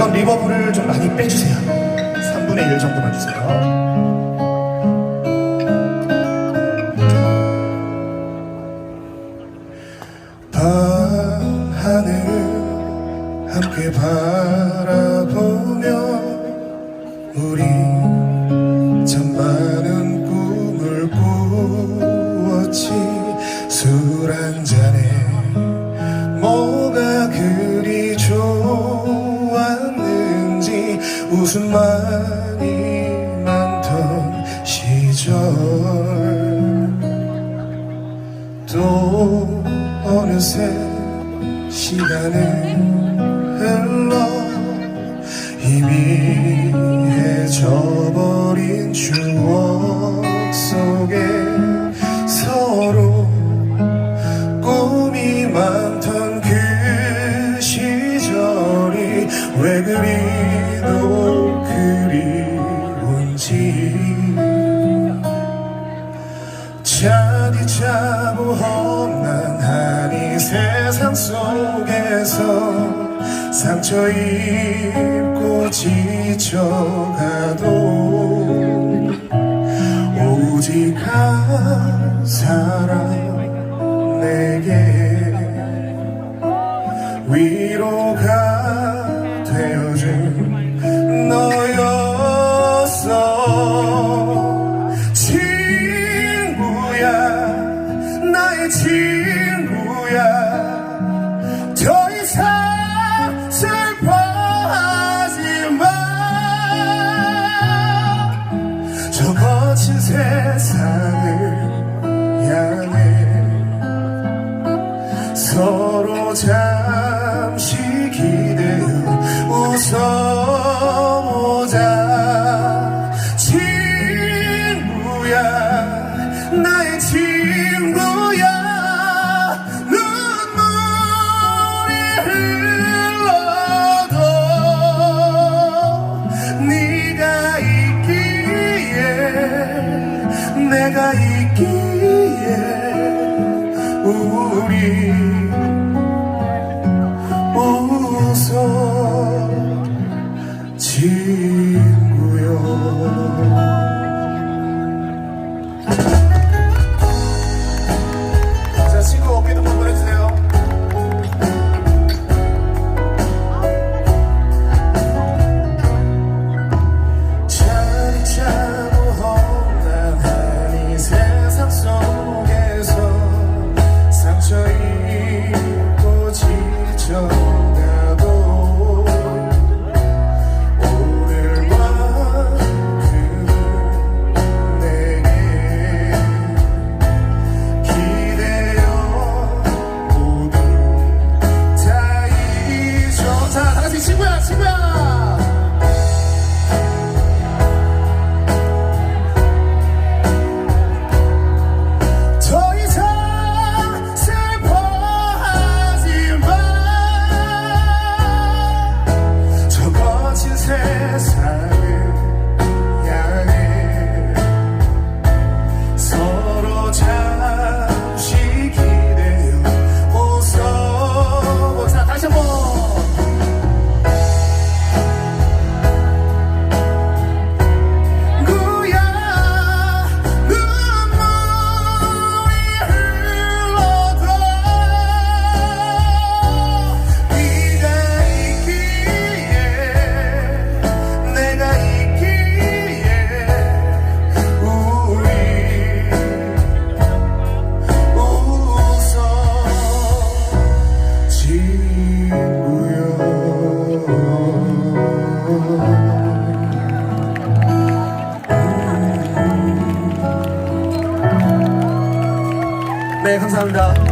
이건 리버브를 좀 많이 빼주세요. 3분의 1 정도만 주세요. 밤하늘 함께 바라보며 우리 참 많은 꿈을 꾸었지 술 한 잔에 웃음만이 많던 시절. 또 어느새 시간은 흘러 희미해져버린 차디 차고 험난한 이 세상 속에서 상처 입고 지쳐가도 오직 한 사람 세상을 향해 서로 잠시 기대어 웃어보자. 친구야 친 친 네, 감사합니다.